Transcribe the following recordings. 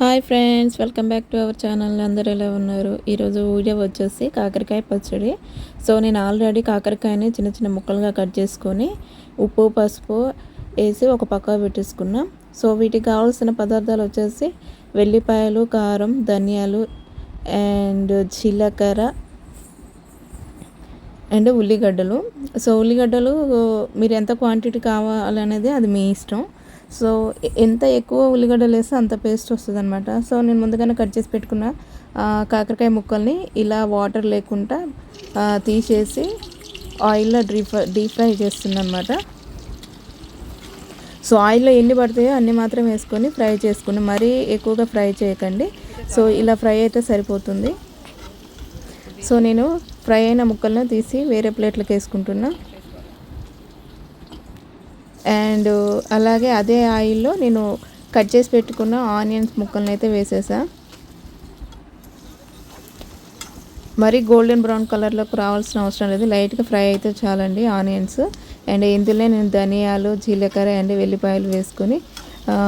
Hi friends welcome back to our channel. అందరు ఎలా ఉన్నారు? ఈరోజు వీడియో వచ్చేసి కాకరకాయ పచ్చడి. సో నేను ఆల్రెడీ కాకరకాయని చిన్న చిన్న ముక్కలుగా కట్ చేసుకొని ఉప్పు పసుపు వేసి ఒక పక్క పెట్టేసుకున్నా. సో వీటికి కావాల్సిన పదార్థాలు వచ్చేసి వెల్లిపాయలు కారం ధనియాలు అండ్ జీలకర్ర అండ్ ఉల్లిగడ్డలు. సో ఉల్లిగడ్డలు మీరు ఎంత క్వాంటిటీ కావాలనేది అది మీ ఇష్టం. సో ఎంత ఎక్కువ ఉల్లిగడ్డలు వేస్తే అంత పేస్ట్ వస్తుంది అనమాట సో నేను ముందుగానే కట్ చేసి పెట్టుకున్న కాకరకాయ ముక్కల్ని ఇలా వాటర్ లేకుండా తీసేసి ఆయిల్లో డీప్ ఫ్రై డీప్ ఫ్రై చేస్తుందనమాట సో ఆయిల్లో ఎన్ని పడతాయో అన్ని మాత్రం వేసుకొని ఫ్రై చేసుకుని మరీ ఎక్కువగా ఫ్రై చేయకండి. సో ఇలా ఫ్రై అయితే సరిపోతుంది. సో నేను ఫ్రై అయిన ముక్కలను తీసి వేరే ప్లేట్లకు వేసుకుంటున్నా. అండ్ అలాగే అదే ఆయిల్లో నేను కట్ చేసి పెట్టుకున్న ఆనియన్స్ ముక్కలను అయితే వేసేసా. మరి గోల్డెన్ బ్రౌన్ కలర్లోకి రావాల్సిన అవసరం లేదు. లైట్గా ఫ్రై అయితే చాలండి ఆనియన్స్. అండ్ ఇందులో నేను ధనియాలు జీలకర్ర అండ్ వెల్లిపాయలు వేసుకొని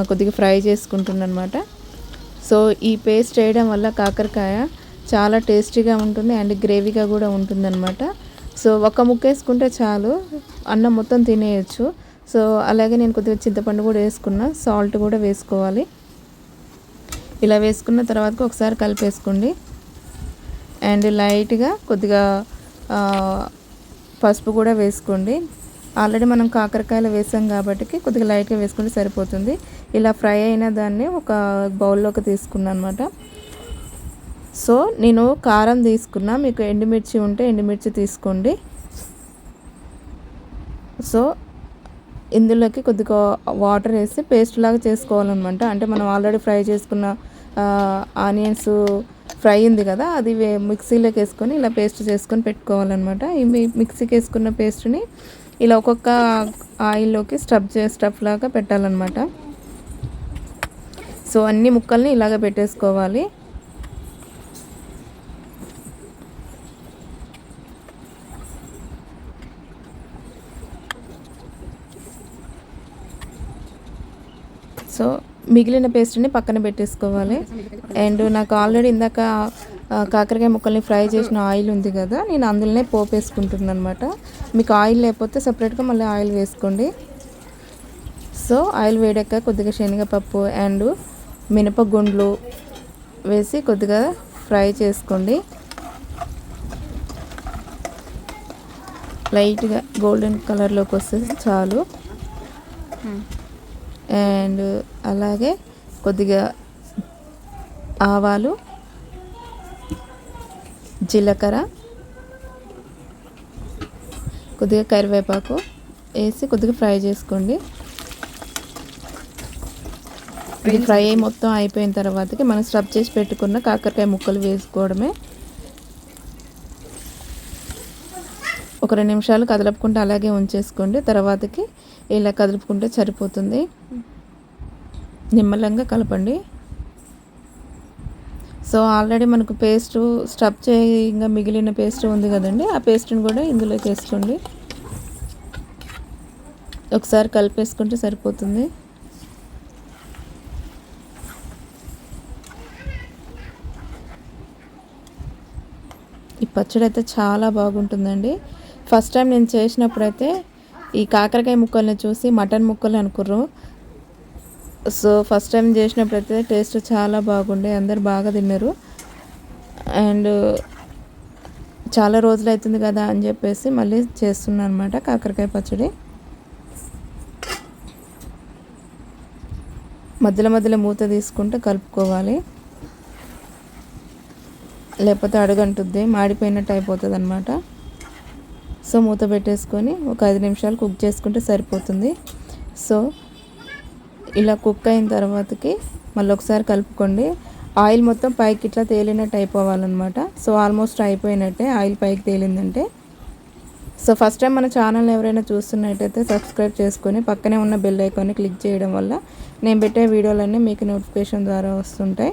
కొద్దిగా ఫ్రై చేసుకుంటున్నాను అనమాట సో ఈ పేస్ట్ వేయడం వల్ల కాకరకాయ చాలా టేస్టీగా ఉంటుంది అండ్ గ్రేవీగా కూడా ఉంటుందన్నమాట సో ఒక ముక్క వేసుకుంటే చాలు. అన్నం మొత్తం తినేయచ్చు. సో అలాగే నేను కొద్దిగా చింతపండు కూడా వేసుకున్నా. సాల్ట్ కూడా వేసుకోవాలి. ఇలా వేసుకున్న తర్వాత ఒకసారి కలిపేసుకోండి. అండ్ లైట్గా కొద్దిగా పసుపు కూడా వేసుకోండి. ఆల్రెడీ మనం కాకరకాయలు వేసాం కాబట్టి కొద్దిగా లైట్గా వేసుకుంటే సరిపోతుంది. ఇలా ఫ్రై అయిన దాన్ని ఒక బౌల్లోకి తీసుకున్నాను అనమాట సో నేను కారం తీసుకున్నా. మీకు ఎండుమిర్చి ఉంటే ఎండుమిర్చి తీసుకోండి. సో ఇందులోకి కొద్దిగా వాటర్ వేసి పేస్ట్ లాగా చేసుకోవాలన్నమాట. అంటే మనం ఆల్రెడీ ఫ్రై చేసుకున్న ఆనియన్స్ ఫ్రై ఉంది కదా అది మిక్సీలోకి వేసుకొని ఇలా పేస్ట్ చేసుకొని పెట్టుకోవాలన్నమాట. ఈ మిక్సీకి వేసుకున్న పేస్ట్ని ఇలా ఒక్కొక్క ఆయిల్లోకి స్టఫ్ చే స్టఫ్ లాగా పెట్టాలన్నమాట. సో అన్ని ముక్కల్ని ఇలాగ పెట్టేసుకోవాలి. సో మిగిలిన పేస్ట్ని పక్కన పెట్టేసుకోవాలి. అండ్ నాకు ఆల్రెడీ ఇందాక కాకరకాయ ముక్కల్ని ఫ్రై చేసిన ఆయిల్ ఉంది కదా నేను అందులోనే పోపు వేసుకుంటున్నాను అనమాట మీకు ఆయిల్ లేకపోతే సపరేట్గా మళ్ళీ ఆయిల్ వేసుకోండి. సో ఆయిల్ వేడాక కొద్దిగా శనగపప్పు అండ్ మినపగుండ్లు వేసి కొద్దిగా ఫ్రై చేసుకోండి. లైట్గా గోల్డెన్ కలర్లోకి వస్తే చాలు. అండ్ అలాగే కొద్దిగా ఆవాలు జీలకర్ర కొద్దిగా కరివేపాకు వేసి కొద్దిగా ఫ్రై చేసుకోండి. ఇది ఫ్రై మొత్తం అయిపోయిన తర్వాతకి మనం స్టఫ్ చేసి పెట్టుకున్న కాకరకాయ ముక్కలు వేసుకోవడమే ఒక రెండు నిమిషాలు కదలపుకుంటే అలాగే ఉంచేసుకోండి. తర్వాతకి ఇలా కదులుపుకుంటే సరిపోతుంది. నిమ్మలంగా కలపండి. సో ఆల్రెడీ మనకు పేస్ట్ స్టఫ్ చేయంగా మిగిలిన పేస్ట్ ఉంది కదండి. ఆ పేస్ట్ని కూడా ఇందులోకి వేసుకోండి. ఒకసారి కలిపేసుకుంటే సరిపోతుంది. ఈ పచ్చడి అయితే చాలా బాగుంటుందండి. ఫస్ట్ టైం నేను చేసినప్పుడైతే ఈ కాకరకాయ ముక్కల్ని చూసి మటన్ ముక్కలు అనుకుర్రు. సో ఫస్ట్ టైం చేసినప్పుడైతే టేస్ట్ చాలా బాగుండే అందరు బాగా తిన్నారు. అండ్ చాలా రోజులు అవుతుంది కదా అని చెప్పేసి మళ్ళీ చేస్తున్నాను అనమాట కాకరకాయ పచ్చడి. మధ్యలో మధ్యలో మూత తీసుకుంటే కలుపుకోవాలి. లేకపోతే అడుగంటుద్ది మాడిపోయినట్టు అయిపోతుంది అనమాట సో మూత పెట్టేసుకొని ఒక ఐదు నిమిషాలు కుక్ చేసుకుంటే సరిపోతుంది. సో ఇలా కుక్ అయిన తర్వాతకి మళ్ళీ ఒకసారి కలుపుకోండి. ఆయిల్ మొత్తం పైకి ఇట్లా తేలినట్టు అయిపోవాలన్నమాట. సో ఆల్మోస్ట్ అయిపోయినట్టే ఆయిల్ పైకి తేలిందంటే. సో ఫస్ట్ టైం మన ఛానల్ ఎవరైనా చూస్తున్నట్టయితే సబ్స్క్రైబ్ చేసుకొని పక్కనే ఉన్న బెల్ ఐకాన్ని క్లిక్ చేయడం వల్ల నేను పెట్టే వీడియోలన్నీ మీకు నోటిఫికేషన్ ద్వారా వస్తుంటాయి.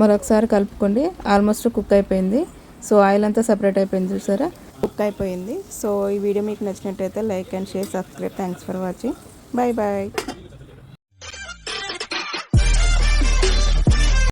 మరొకసారి కలుపుకోండి. ఆల్మోస్ట్ కుక్ అయిపోయింది. సో ఆయిల్ అంతా సపరేట్ అయిపోయింది చూసారా? కుక్ అయిపోయింది. సో ఈ వీడియో మీకు నచ్చినట్టయితే like and share subscribe. Thanks for watching bye bye